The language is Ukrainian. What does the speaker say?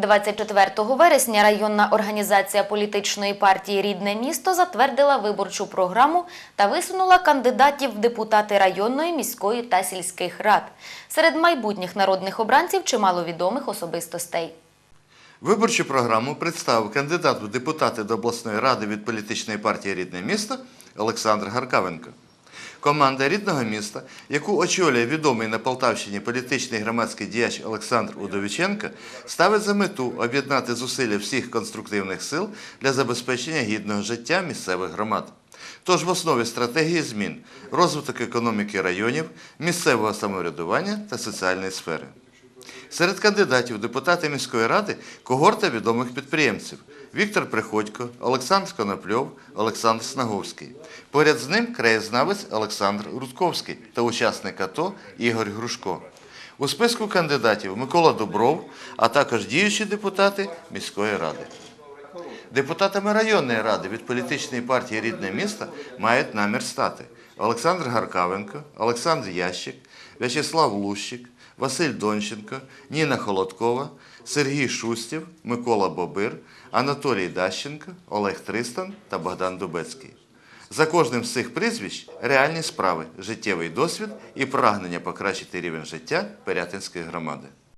24 вересня районна організація політичної партії Рідне місто затвердила виборчу програму та висунула кандидатів в депутати районної, міської та сільських рад. Серед майбутніх народних обранців чимало відомих особистостей. Виборчу програму представив кандидат в депутати до обласної ради від політичної партії Рідне місто Олександр Гаркавенко. Команда рідного міста, яку очолює відомий на Полтавщині політичний громадський діяч Олександр Удовіченко, ставить за мету об'єднати зусилля всіх конструктивних сил для забезпечення гідного життя місцевих громад. Тож в основі стратегії змін розвиток економіки районів, місцевого самоврядування та соціальної сфери. Серед кандидатів депутати міської ради когорта відомих підприємців Віктор Приходько, Олександр Конопльов, Олександр Снаговський. Поряд з ним краєзнавець Олександр Рудковський та учасник АТО Ігор Грушко. У списку кандидатів Микола Дубров, а також діючі депутати міської ради. Депутатами районної ради від політичної партії Рідне місто мають намір стати Олександр Гаркавенко, Олександр Ящик, В'ячеслав Лущик, Василь Донченко, Ніна Холодкова, Сергій Шустів, Микола Бобир, Анатолій Дащенко, Олег Тристан та Богдан Дубецький. За кожним з цих прізвищ реальні справи, життєвий досвід і прагнення покращити рівень життя Пирятинської громади.